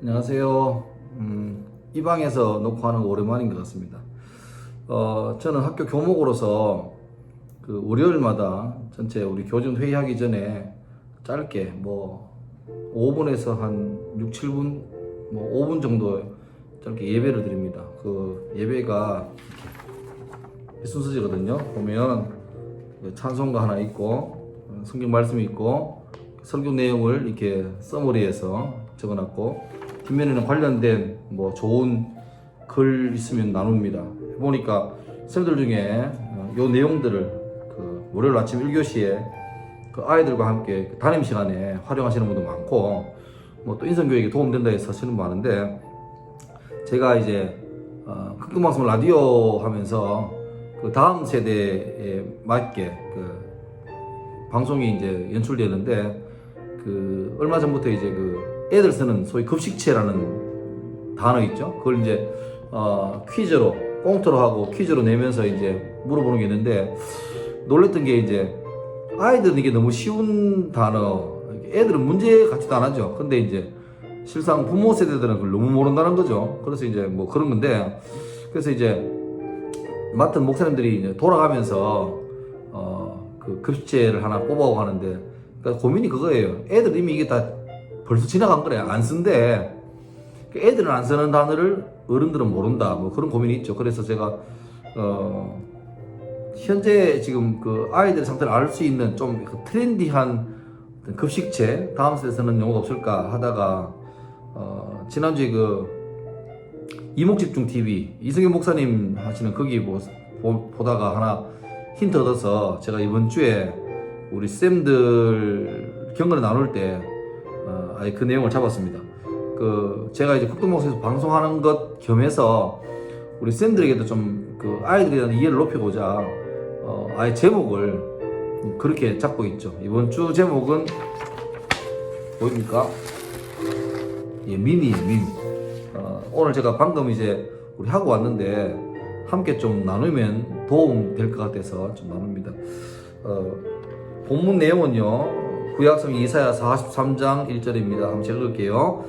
안녕하세요. 음, 이 방에서 녹화하는 거 오랜만인 것 같습니다. 어, 저는 학교 교목으로서 그 월요일마다 전체 우리 교준 회의하기 전에 짧게 뭐 5분에서 한 6, 7분, 뭐 5분 정도 짧게 예배를 드립니다. 그 예배가 이 순서지거든요. 보면 그 찬송가 하나 있고 어, 성경 말씀이 있고 설교 내용을 이렇게 써머리에서 적어놨고 뒷면에는 관련된 뭐 좋은 글 있으면 나눕니다. 보니까 쌤들 중에 어, 요 내용들을 그 월요일 아침 1교시에 그 아이들과 함께 그 담임 시간에 활용하시는 분도 많고 뭐 또 인성교육에 도움된다 해서 하시는 분 많은데 제가 이제 어, 극동방송 라디오 하면서 그 다음 세대에 맞게 그 방송이 이제 연출되는데 그 얼마 전부터 이제 그 애들 쓰는 소위 급식체라는 단어 있죠. 그걸 이제 어 퀴즈로 꽁트로 하고 퀴즈로 내면서 이제 물어보는 게 있는데 놀랬던 게 이제 아이들은 이게 너무 쉬운 단어 애들은 문제 같지도 안 하죠. 근데 이제 실상 부모 세대들은 그걸 너무 모른다는 거죠. 그래서 이제 뭐 그런 건데 그래서 이제 맡은 목사님들이 이제 돌아가면서 어 그 급식체를 하나 뽑아오고 하는데 그러니까 고민이 그거예요. 애들 이미 이게 다 벌써 지나간 거래. 안. 그 애들은 안 쓰는 단어를 어른들은 모른다. 뭐 그런 고민이 있죠. 그래서 제가 어 현재 지금 그 아이들 상태를 알 수 있는 좀그 트렌디한 어떤 급식체 다음 세대에서는 용어가 없을까 하다가 어 지난주에 그 이목집중 TV 이승현 목사님 하시는 거기 보, 보, 보다가 하나 힌트 얻어서 제가 이번 주에 우리 쌤들 경건을 나눌 때 어, 아예 그 내용을 잡았습니다. 그 제가 이제 국동목에서 방송하는 것 겸해서 우리 쌤들에게도 좀 그 아이들에 대한 이해를 높여보자 어, 아예 제목을 그렇게 잡고 있죠. 이번 주 제목은 보입니까? 예, 밈이에요, 밈. 어, 오늘 제가 방금 이제 우리 하고 왔는데 함께 좀 나누면 도움 될 것 같아서 좀 나눕니다. 어, 본문 내용은요. 구약성 이사야 43장 1절입니다. 한번 제가 읽을게요.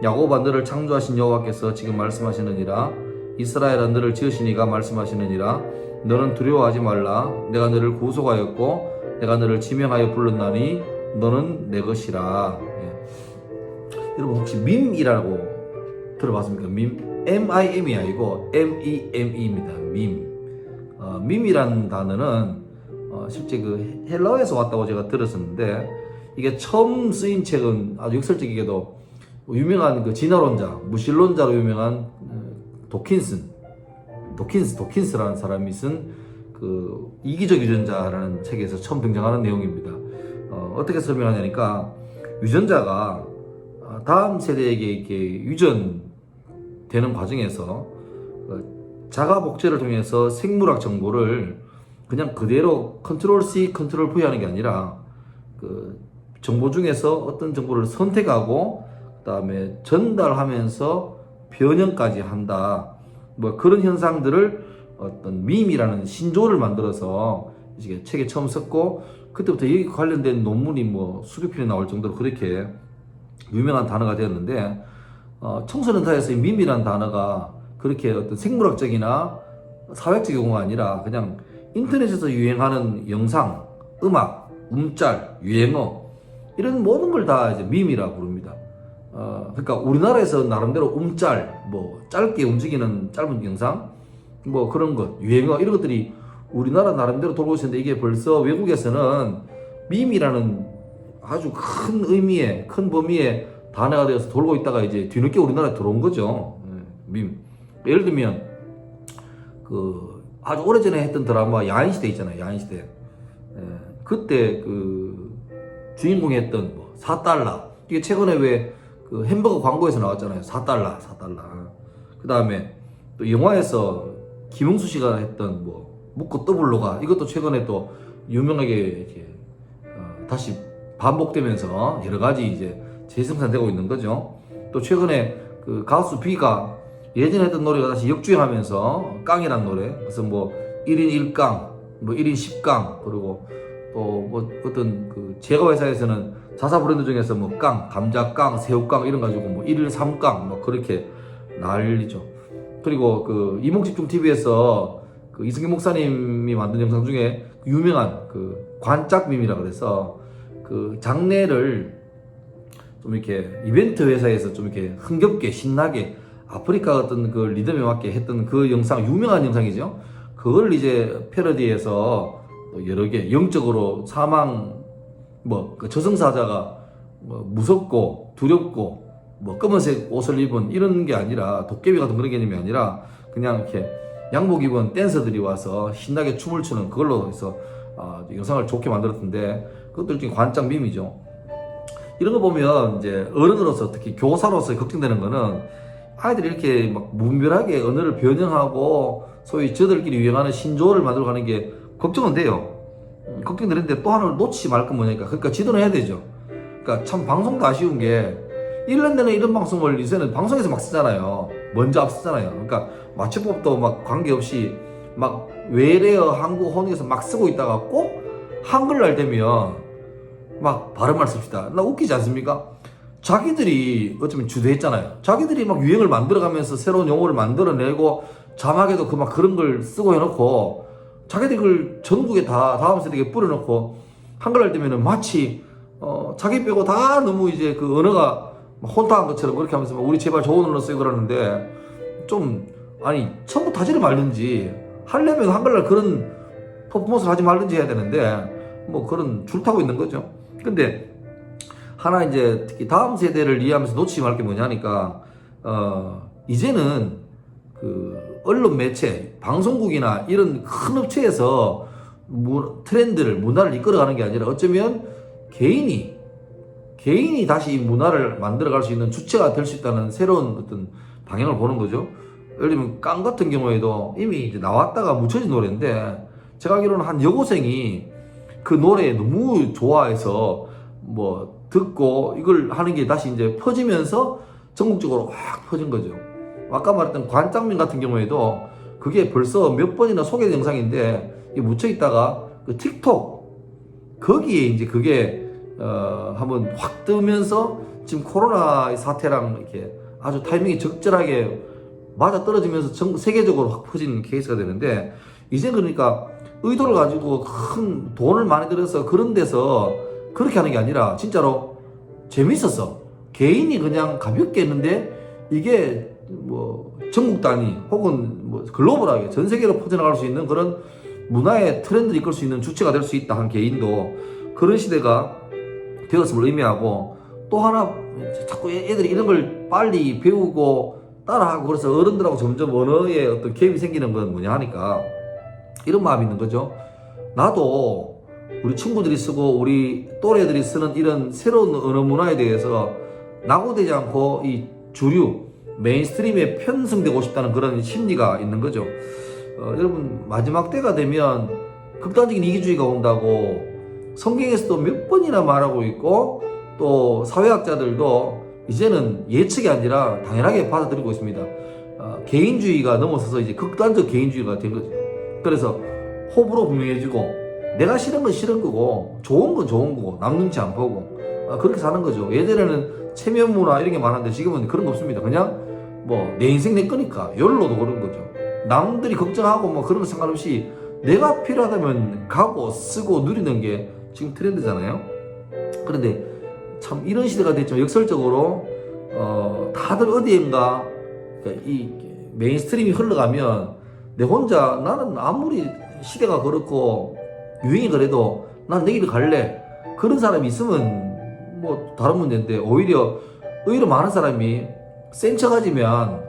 야곱아 너를 창조하신 여호와께서 지금 말씀하시느니라 이스라엘아 너를 지으시니가 말씀하시느니라 너는 두려워하지 말라 내가 너를 구속하였고 내가 너를 지명하여 불렀나니 너는 내 것이라 예. 여러분 혹시 밈이라고 들어봤습니까? 밈 M-I-M이 아니고 M-E-M-E입니다. 밈 어, 밈이라는 단어는 어, 실제 그 헬라어에서 왔다고 제가 들었었는데 이게 처음 쓰인 책은 아주 역설적이게도 유명한 그 진화론자, 무신론자로 유명한 어, 도킨슨, 도킨스, 도킨스라는 사람이 쓴 그 이기적 유전자라는 책에서 처음 등장하는 내용입니다. 어, 어떻게 설명하냐니까 유전자가 어, 다음 세대에게 이렇게 유전되는 과정에서 어, 자가 복제를 통해서 생물학 정보를 그냥 그대로 컨트롤 C, 컨트롤 V 하는 게 아니라 그 정보 중에서 어떤 정보를 선택하고 그다음에 전달하면서 변형까지 한다. 뭐 그런 현상들을 어떤 밈이라는 신조를 만들어서 이제 책에 처음 썼고 그때부터 여기 관련된 논문이 뭐 수백 편이 나올 정도로 그렇게 유명한 단어가 되었는데 어, 청소년사에서 이 밈이라는 단어가 그렇게 어떤 생물학적이나 사회적 용어가 아니라 그냥 인터넷에서 유행하는 영상, 음악, 움짤, 유행어 이런 모든 걸 다 이제 밈이라 부릅니다. 어, 그러니까 우리나라에서 나름대로 움짤, 뭐 짧게 움직이는 짧은 영상, 뭐 그런 것, 유행어 이런 것들이 우리나라 나름대로 돌고 있었는데 이게 벌써 외국에서는 밈이라는 아주 큰 의미의 큰 범위의 단어가 되어서 돌고 있다가 이제 뒤늦게 우리나라에 들어온 거죠. 예, 밈. 예를 들면 그 아주 오래전에 했던 드라마 야인시대 있잖아요. 야인시대. 예, 그때 그 주인공이 했던 뭐 4달러. 이게 최근에 왜 그 햄버거 광고에서 나왔잖아요. 4달러, 4달러. 그 다음에 또 영화에서 김웅수 씨가 했던 뭐 묻고 떠블로가 이것도 최근에 또 유명하게 이렇게 어, 다시 반복되면서 여러 가지 이제 재생산되고 있는 거죠. 또 최근에 그 가수 비가 예전에 했던 노래가 다시 역주행하면서 깡이란 노래 그래서 뭐 1인 1깡 뭐 1인 10깡 그리고 또 뭐 어떤 그 제가 회사에서는 자사 브랜드 중에서 뭐 깡, 감자깡, 새우깡 이런 가지고 뭐 1일 3깡 뭐 그렇게 난리죠. 그리고 그 이목집중 TV에서 그 이승기 목사님이 만든 영상 중에 유명한 그 관짝밈이라 그래서 그 장례를 좀 이렇게 이벤트 회사에서 좀 이렇게 흥겹게 신나게 아프리카 어떤 그 리듬에 맞게 했던 그 영상 유명한 영상이죠. 그걸 이제 패러디해서 또 여러 개 영적으로 사망 뭐 그 저승사자가 뭐 무섭고 두렵고 뭐 검은색 옷을 입은 이런 게 아니라 도깨비 같은 그런 개념이 아니라 그냥 이렇게 양복 입은 댄서들이 와서 신나게 춤을 추는 그걸로 해서 아, 영상을 좋게 만들었던데 그것도 일종의 관장 밈이죠. 이런 거 보면 이제 어른으로서 특히 교사로서 걱정되는 거는 아이들이 이렇게 막 무분별하게 언어를 변형하고 소위 저들끼리 유행하는 신조어를 만들어 가는 게 걱정은 돼요. 음, 걱정 되는데 또 하나를 놓치지 말 건 뭐냐니까. 그러니까 지도는 해야 되죠. 그러니까 참 방송도 아쉬운 게 1년 내내 이런 방송을 요새는 방송에서 막 쓰잖아요. 먼저 앞서잖아요. 그러니까 맞춤법도 막 관계없이 막 외래어 한국 혼에서 막 쓰고 있다가 꼭 한글날 되면 막 발음을 씁시다. 나 웃기지 않습니까? 자기들이 어쩌면 주도했잖아요. 자기들이 막 유행을 만들어가면서 새로운 용어를 만들어내고 자막에도 그 막 그런 걸 쓰고 해놓고 자기들이 그걸 전국에 다 다음 세대에 뿌려놓고 한글날 되면은 마치 어 자기 빼고 다 너무 이제 그 언어가 막 혼탁한 것처럼 그렇게 하면서 막 우리 제발 좋은 언어 쓰고 그러는데 좀 아니 처음부터 하지를 말든지 하려면 한글날 그런 퍼포먼스를 하지 말든지 해야 되는데 뭐 그런 줄 타고 있는 거죠. 근데 하나 이제 특히 다음 세대를 이해하면서 놓치지 말 게 뭐냐니까 어 이제는 그 언론 매체 방송국이나 이런 큰 업체에서 무- 트렌드를 문화를 이끌어가는 게 아니라 어쩌면 개인이 개인이 다시 이 문화를 만들어갈 수 있는 주체가 될 수 있다는 새로운 어떤 방향을 보는 거죠. 예를 들면 깡 같은 경우에도 이미 이제 나왔다가 묻혀진 노래인데 제가 알기로는 한 여고생이 그 노래 너무 좋아해서 뭐 듣고 이걸 하는 게 다시 이제 퍼지면서 전국적으로 확 퍼진 거죠. 아까 말했던 관장민 같은 경우에도 그게 벌써 몇 번이나 소개된 영상인데 이 묻혀 있다가 그 틱톡 거기에 이제 그게 어 한번 확 뜨면서 지금 코로나 사태랑 이렇게 아주 타이밍이 적절하게 맞아 떨어지면서 전 세계적으로 확 퍼진 케이스가 되는데 이제 그러니까 의도를 가지고 큰 돈을 많이 들여서 그런 데서 그렇게 하는 게 아니라 진짜로 재밌었어. 개인이 그냥 가볍게 했는데 이게 뭐 전국 단위 혹은 뭐 글로벌하게 전 세계로 퍼져나갈 수 있는 그런 문화의 트렌드를 이끌 수 있는 주체가 될 수 있다 한 개인도 그런 시대가 되었음을 의미하고 또 하나 자꾸 애들이 이런 걸 빨리 배우고 따라하고 그래서 어른들하고 점점 언어에 어떤 갭이 생기는 건 뭐냐 하니까 이런 마음이 있는 거죠. 나도 우리 친구들이 쓰고 우리 또래들이 쓰는 이런 새로운 언어 문화에 대해서 낙오되지 않고 이 주류 메인스트림에 편승되고 싶다는 그런 심리가 있는 거죠. 어, 여러분 마지막 때가 되면 극단적인 이기주의가 온다고 성경에서도 몇 번이나 말하고 있고 또 사회학자들도 이제는 예측이 아니라 당연하게 받아들이고 있습니다. 어, 개인주의가 넘어서서 이제 극단적 개인주의가 된 거죠. 그래서 호불호 분명해지고 내가 싫은 건 싫은 거고 좋은 건 좋은 거고 남 눈치 안 보고 아, 그렇게 사는 거죠. 예전에는 체면 문화 이런 게 많았는데 지금은 그런 거 없습니다. 그냥 뭐 내 인생 내 거니까 열로도 그런 거죠. 남들이 걱정하고 뭐 그런 거 상관없이 내가 필요하다면 가고 쓰고 누리는 게 지금 트렌드잖아요. 그런데 참 이런 시대가 됐지만 역설적으로 어 다들 어디엔가 그러니까 이 메인스트림이 흘러가면 내 혼자 나는 아무리 시대가 그렇고 유행이 그래도 난 내 길을 갈래 그런 사람이 있으면 뭐 다른 문제인데 오히려 오히려 많은 사람이 센 척하지면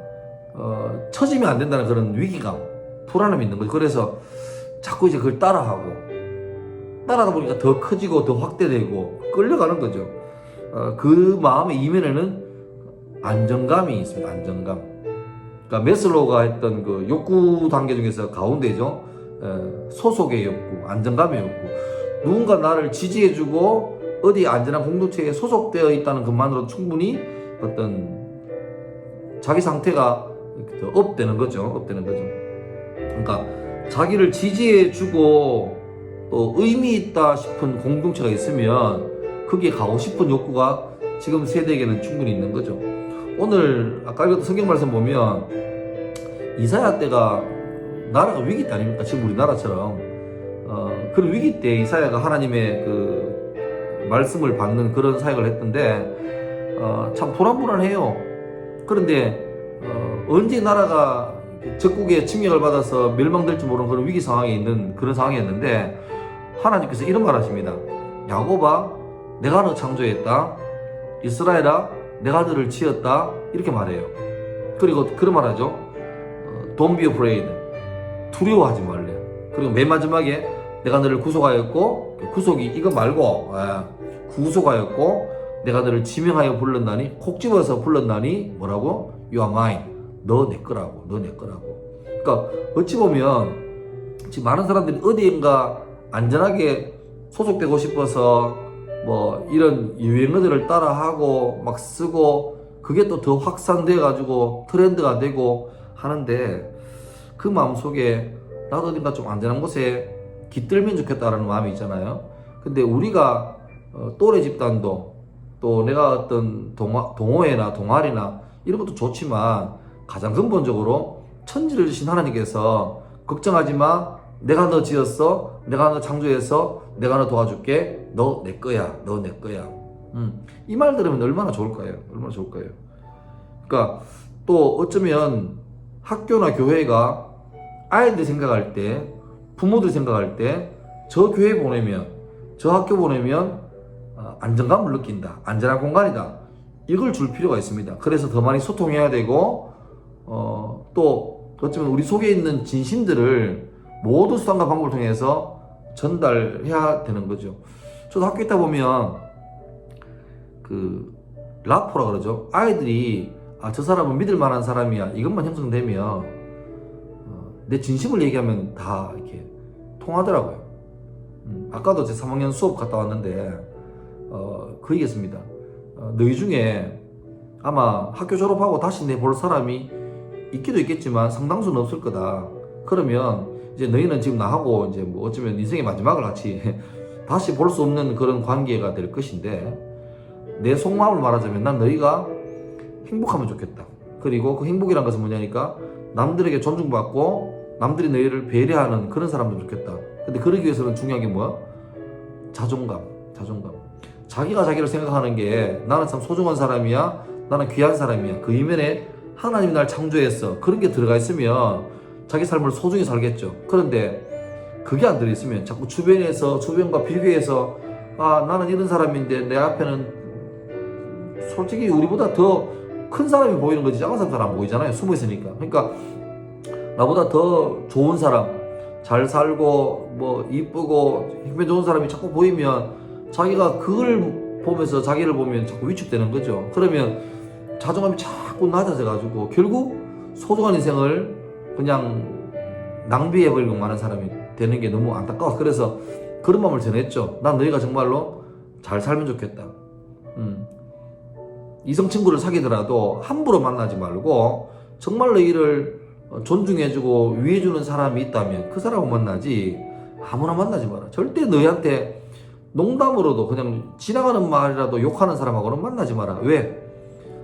어, 처지면 안 된다는 그런 위기감 불안함이 있는 거죠 그래서 자꾸 이제 그걸 따라하고 따라하다 보니까 더 커지고 더 확대되고 끌려가는 거죠 어, 그 마음의 이면에는 안정감이 있습니다 안정감 그러니까 메슬로가 했던 그 욕구 단계 중에서 가운데죠. 에, 소속의 욕구, 안정감의 욕구. 누군가 나를 지지해주고 어디 안전한 공동체에 소속되어 있다는 것만으로 충분히 어떤 자기 상태가 업되는 거죠. 업되는 거죠. 그러니까 자기를 지지해주고 또 의미 있다 싶은 공동체가 있으면 그 거기에 가고 싶은 욕구가 지금 세대에게는 충분히 있는 거죠. 오늘 아까 읽었던 성경 말씀 보면 이사야 때가 나라가 위기 때 아닙니까? 지금 우리나라처럼 어, 그런 위기 때 이사야가 하나님의 그 말씀을 받는 그런 사역을 했던데 어, 참 불안불안해요. 그런데 어, 언제 나라가 적국의 침략을 받아서 멸망될지 모르는 그런 위기 상황에 있는 그런 상황이었는데 하나님께서 이런 말 하십니다. 야곱아, 내가 너 창조했다. 이스라엘아, 내가 너를 지었다. 이렇게 말해요. 그리고 그런 말 하죠. 어, Don't be afraid. 두려워하지 말래. 그리고 맨 마지막에 내가 너를 구속하였고 그 구속이 이거 말고 예, 구속하였고 내가 너를 지명하여 불렀나니 콕 집어서 불렀나니 뭐라고? You are mine. 너 내 거라고. 너 내 거라고. 그러니까 어찌 보면 지금 많은 사람들이 어디인가 안전하게 소속되고 싶어서 뭐 이런 유행어들을 따라하고 막 쓰고 그게 또 더 확산돼 가지고 트렌드가 되고 하는데 그 마음 속에 나도 어딘가 좀 안전한 곳에 깃들면 좋겠다라는 마음이 있잖아요. 근데 우리가 어, 또래 집단도 또 내가 어떤 동화, 동호회나 동아리나 이런 것도 좋지만 가장 근본적으로 천지를 주신 하나님께서 걱정하지 마. 내가 너 지었어. 내가 너 창조해서 내가 너 도와줄게. 너 내 거야. 너 내 거야. 음, 이 말 들으면 얼마나 좋을까요? 얼마나 좋을까요? 그러니까 또 어쩌면 학교나 교회가 아이들 생각할 때, 부모들 생각할 때, 저 교회 보내면, 저 학교 보내면 어, 안정감을 느낀다. 안전한 공간이다. 이걸 줄 필요가 있습니다. 그래서 더 많이 소통해야 되고, 어, 또 어쩌면 우리 속에 있는 진심들을 모든 수단과 방법을 통해서 전달해야 되는 거죠. 저도 학교 있다 보면 그 라포라 그러죠. 아이들이 아, 저 사람은 믿을 만한 사람이야. 이것만 형성되면 어, 내 진심을 얘기하면 다 이렇게 통하더라고요. 음, 아까도 제 3학년 수업 갔다 왔는데 어, 그 얘기했습니다. 어, 너희 중에 아마 학교 졸업하고 다시 내 볼 사람이 있기도 있겠지만 상당수는 없을 거다. 그러면 이제 너희는 지금 나하고 이제 뭐 어쩌면 인생의 마지막을 같이 다시 볼 수 없는 그런 관계가 될 것인데 내 속마음을 말하자면 난 너희가 행복하면 좋겠다. 그리고 그 행복이란 것은 뭐냐니까 남들에게 존중받고 남들이 너희를 배려하는 그런 사람도 좋겠다. 근데 그러기 위해서는 중요한 게 뭐야? 자존감, 자존감. 자기가 자기를 생각하는 게 나는 참 소중한 사람이야. 나는 귀한 사람이야. 그 이면에 하나님이 날 창조했어. 그런 게 들어가 있으면 자기 삶을 소중히 살겠죠. 그런데 그게 안 들어있으면 자꾸 주변에서 주변과 비교해서 아 나는 이런 사람인데 내 앞에는 솔직히 우리보다 더 큰 사람이 보이는 거지 작은 사람 보이잖아요. 숨어 있으니까. 그러니까 나보다 더 좋은 사람, 잘 살고 뭐 이쁘고 힘에 좋은 사람이 자꾸 보이면 자기가 그걸 보면서 자기를 보면 자꾸 위축되는 거죠. 그러면 자존감이 자꾸 낮아져 가지고 결국 소중한 인생을 그냥 낭비해 버리고 많은 사람이 되는 게 너무 안타까워. 그래서 그런 마음을 전했죠. 난 너희가 정말로 잘 살면 좋겠다. 음. 이성 친구를 사귀더라도 함부로 만나지 말고 정말 너희를 존중해주고 위해주는 사람이 있다면 그 사람을 만나지 아무나 만나지 마라. 절대 너희한테 농담으로도 그냥 지나가는 말이라도 욕하는 사람하고는 만나지 마라. 왜?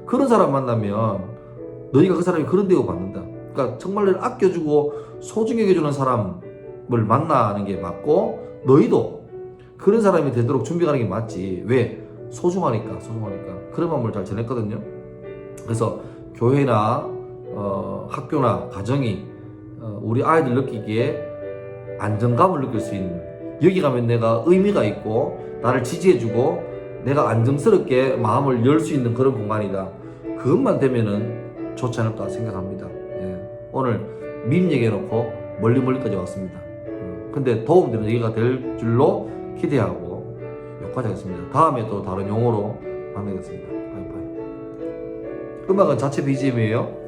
그런 사람 만나면 너희가 그 사람이 그런 대우 받는다. 그러니까 정말 너를 아껴주고 소중히 여겨주는 사람을 만나는 게 맞고 너희도 그런 사람이 되도록 준비하는 게 맞지. 왜? 소중하니까, 소중하니까. 그런 마음을 잘 전했거든요. 그래서 교회나 어, 학교나 가정이 어, 우리 아이들 느끼기에 안정감을 느낄 수 있는 여기 가면 내가 의미가 있고 나를 지지해주고 내가 안정스럽게 마음을 열 수 있는 그런 공간이다. 그것만 되면은 좋지 않을까 생각합니다. 예. 오늘 밈 얘기해놓고 멀리 멀리까지 왔습니다. 음, 근데 도움되는 얘기가 될 줄로 기대하고 여기까지 하겠습니다. 다음에 또 다른 용어로 만나겠습니다. 바이바이. 음악은 자체 BGM이에요.